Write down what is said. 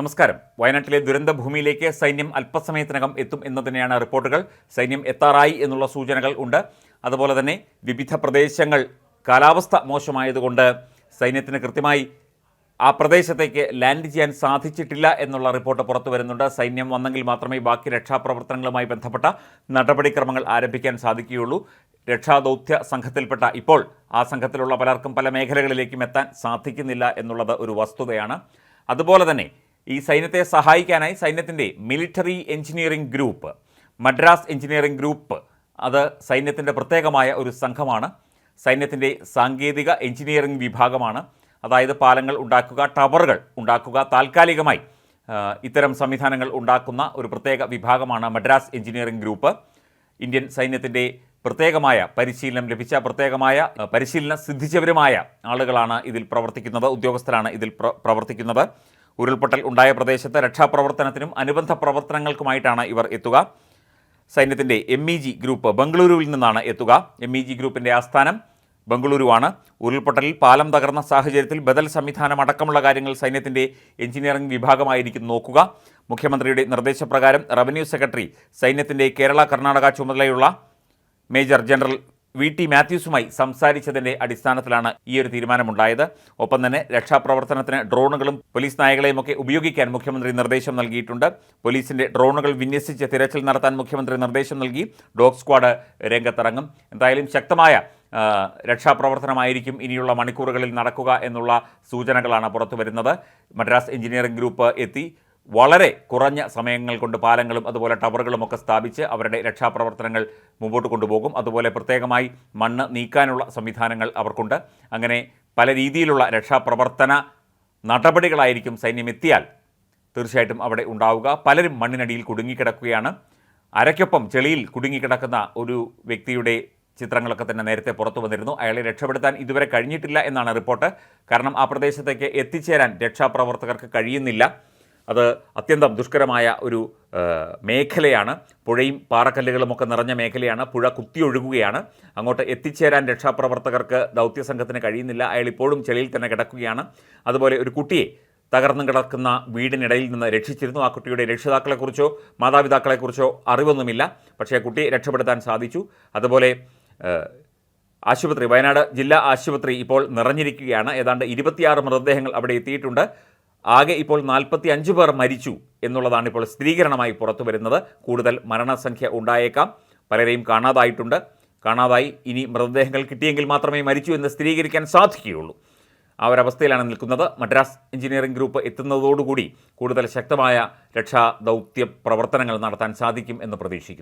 നമസ്കാരം. വയനാട്ടിലെ ദുരന്ത ഭൂമിയിലേക്ക് സൈന്യം അല്പസമയത്തിനകം എത്തും എന്ന് തന്നെയാണ് റിപ്പോർട്ടുകൾ. സൈന്യം എത്താറായി എന്നുള്ള സൂചനകൾ ഉണ്ട്. അതുപോലെ തന്നെ വിവിധ പ്രദേശങ്ങൾ കാലാവസ്ഥ മോശമായതുകൊണ്ട് സൈന്യത്തിന് കൃത്യമായി ആ പ്രദേശത്തേക്ക് ലാൻഡ് ചെയ്യാൻ സാധിച്ചിട്ടില്ല എന്നുള്ള റിപ്പോർട്ട് പുറത്തു വരുന്നുണ്ട്. സൈന്യം വന്നെങ്കിൽ മാത്രമേ ബാക്കി രക്ഷാപ്രവർത്തനങ്ങളുമായി ബന്ധപ്പെട്ട നടപടിക്രമങ്ങൾ ആരംഭിക്കാൻ സാധിക്കുകയുള്ളൂ. രക്ഷാദൗത്യ സംഘത്തിൽപ്പെട്ട ഇപ്പോൾ ആ സംഘത്തിലുള്ള പലർക്കും പല മേഖലകളിലേക്കും എത്താൻ സാധിക്കുന്നില്ല എന്നുള്ളത് ഒരു വസ്തുതയാണ്. അതുപോലെ തന്നെ ഈ സൈന്യത്തെ സഹായിക്കാനായി സൈന്യത്തിന്റെ military engineering group Madras engineering group അത് സൈന്യത്തിന്റെ പ്രത്യേകമായ ഒരു സംഘമാണ്. സൈന്യത്തിന്റെ സാങ്കേതിക എഞ്ചിനീയറിംഗ് വിഭാഗമാണ്. അതായത് പാലങ്ങൾ ഉണ്ടാക്കുക ടവറുകൾ ഉണ്ടാക്കുക താൽക്കാലികമായി ഇത്തരം സംവിധാനങ്ങൾ ഉണ്ടാക്കുന്ന ഒരു പ്രത്യേക വിഭാഗമാണ് മദ്രാസ് എഞ്ചിനീയറിംഗ് ഗ്രൂപ്പ് ഇന്ത്യൻ സൈന്യത്തിന്റെ പ്രത്യേകമായ പരിശീലനം ലഭിച്ച പ്രത്യേകമായ പരിശീലനം സിദ്ധിച്ചവരുമായ ആളുകളാണ് ഇതിൽ പ്രവർത്തിക്കുന്നത് ഉദ്യോഗസ്ഥരാണ് ഇതിൽ പ്ര- പ്രവർത്തിക്കുന്നത്. ഉരുൾപൊട്ടൽ ഉണ്ടായ പ്രദേശത്ത് രക്ഷാപ്രവർത്തനത്തിനും അനുബന്ധ പ്രവർത്തനങ്ങൾക്കുമായിട്ടാണ് ഇവർ എത്തുക. സൈന്യത്തിന്റെ എം ഇ ജി ഗ്രൂപ്പ് ബംഗളൂരുവിൽ നിന്നാണ് എത്തുക. എം ഇ ജി ഗ്രൂപ്പിന്റെ ആസ്ഥാനം ബംഗളൂരുവാണ്. ഉരുൾപൊട്ടലിൽ പാലം തകർന്ന സാഹചര്യത്തിൽ ബദൽ സംവിധാനം അടക്കമുള്ള കാര്യങ്ങൾ സൈന്യത്തിന്റെ എഞ്ചിനീയറിംഗ് വിഭാഗമായിരിക്കും നോക്കുക. മുഖ്യമന്ത്രിയുടെ നിർദ്ദേശപ്രകാരം റവന്യൂ സെക്രട്ടറി സൈന്യത്തിന്റെ കേരള കർണാടക ചുമതലയുള്ള മേജർ ജനറൽ വി ടി മാത്യൂസുമായി സംസാരിച്ചതിന്റെ അടിസ്ഥാനത്തിലാണ് ഈ ഒരു തീരുമാനമുണ്ടായത്. ഒപ്പം തന്നെ രക്ഷാപ്രവർത്തനത്തിന് ഡ്രോണുകളും പോലീസ് നായകളെയും ഒക്കെ ഉപയോഗിക്കാൻ മുഖ്യമന്ത്രി നിർദ്ദേശം നൽകിയിട്ടുണ്ട്. പോലീസിന്റെ ഡ്രോണുകൾ വിന്യസിച്ച് തിരച്ചിൽ നടത്താൻ മുഖ്യമന്ത്രി നിർദ്ദേശം നൽകി. ഡോഗ് സ്ക്വാഡ് രംഗത്തിറങ്ങും. എന്തായാലും ശക്തമായ രക്ഷാപ്രവർത്തനമായിരിക്കും ഇനിയുള്ള മണിക്കൂറുകളിൽ നടക്കുക എന്നുള്ള സൂചനകളാണ് പുറത്തു വരുന്നത്. മദ്രാസ് എഞ്ചിനീയറിംഗ് ഗ്രൂപ്പ് എത്തി. വളരെ കുറഞ്ഞ സമയങ്ങൾ കൊണ്ട് പാലങ്ങളും അതുപോലെ ടവറുകളും ഒക്കെ സ്ഥാപിച്ച് അവരുടെ രക്ഷാപ്രവർത്തനങ്ങൾ മുമ്പോട്ട് കൊണ്ടുപോകും. അതുപോലെ പ്രത്യേകമായി മണ്ണ് നീക്കാനുള്ള സംവിധാനങ്ങൾ അവർക്കുണ്ട്. അങ്ങനെ പല രീതിയിലുള്ള രക്ഷാപ്രവർത്തന നടപടികളായിരിക്കും സൈന്യം എത്തിയാൽ തീർച്ചയായിട്ടും അവിടെ ഉണ്ടാവുക. പലരും മണ്ണിനടിയിൽ കുടുങ്ങിക്കിടക്കുകയാണ്. അരയ്ക്കൊപ്പം ചെളിയിൽ കുടുങ്ങിക്കിടക്കുന്ന ഒരു വ്യക്തിയുടെ ചിത്രങ്ങളൊക്കെ തന്നെ നേരത്തെ പുറത്തു വന്നിരുന്നു. അയാളെ രക്ഷപ്പെടുത്താൻ ഇതുവരെ കഴിഞ്ഞിട്ടില്ല എന്നാണ് റിപ്പോർട്ട്. കാരണം ആ പ്രദേശത്തേക്ക് എത്തിച്ചേരാൻ രക്ഷാപ്രവർത്തകർക്ക് കഴിയുന്നില്ല. അത് അത്യന്തം ദുഷ്കരമായ ഒരു മേഖലയാണ്. പുഴയും പാറക്കല്ലുകളുമൊക്കെ നിറഞ്ഞ മേഖലയാണ്. പുഴ കുത്തിയൊഴുകുകയാണ്. അങ്ങോട്ട് എത്തിച്ചേരാൻ രക്ഷാപ്രവർത്തകർക്ക് ദൗത്യസംഘത്തിന് കഴിയുന്നില്ല. അയാൾ ഇപ്പോഴും ചെളിയിൽ തന്നെ കിടക്കുകയാണ്. അതുപോലെ ഒരു കുട്ടിയെ തകർന്നു കിടക്കുന്ന വീടിനിടയിൽ നിന്ന് രക്ഷിച്ചിരുന്നു. ആ കുട്ടിയുടെ രക്ഷിതാക്കളെക്കുറിച്ചോ മാതാപിതാക്കളെക്കുറിച്ചോ അറിവൊന്നുമില്ല. പക്ഷേ ആ കുട്ടിയെ രക്ഷപ്പെടുത്താൻ സാധിച്ചു. അതുപോലെ ആശുപത്രി വയനാട് ജില്ലാ ആശുപത്രി ഇപ്പോൾ നിറഞ്ഞിരിക്കുകയാണ്. ഏതാണ്ട് ഇരുപത്തിയാറ് മൃതദേഹങ്ങൾ അവിടെ എത്തിയിട്ടുണ്ട്. ആകെ ഇപ്പോൾ നാൽപ്പത്തി അഞ്ച് പേർ മരിച്ചു എന്നുള്ളതാണ് ഇപ്പോൾ സ്ഥിരീകരണമായി പുറത്തു വരുന്നത്. കൂടുതൽ മരണസംഖ്യ ഉണ്ടായേക്കാം. പലരെയും കാണാതായിട്ടുണ്ട്. കാണാതായി. ഇനി മൃതദേഹങ്ങൾ കിട്ടിയെങ്കിൽ മാത്രമേ മരിച്ചു എന്ന് സ്ഥിരീകരിക്കാൻ സാധിക്കുകയുള്ളൂ. ആ ഒരവസ്ഥയിലാണ് നിൽക്കുന്നത്. മദ്രാസ് എഞ്ചിനീയറിംഗ് ഗ്രൂപ്പ് എത്തുന്നതോടുകൂടി കൂടുതൽ ശക്തമായ രക്ഷാ ദൗത്യ പ്രവർത്തനങ്ങൾ നടത്താൻ സാധിക്കും എന്ന് പ്രതീക്ഷിക്കുന്നു.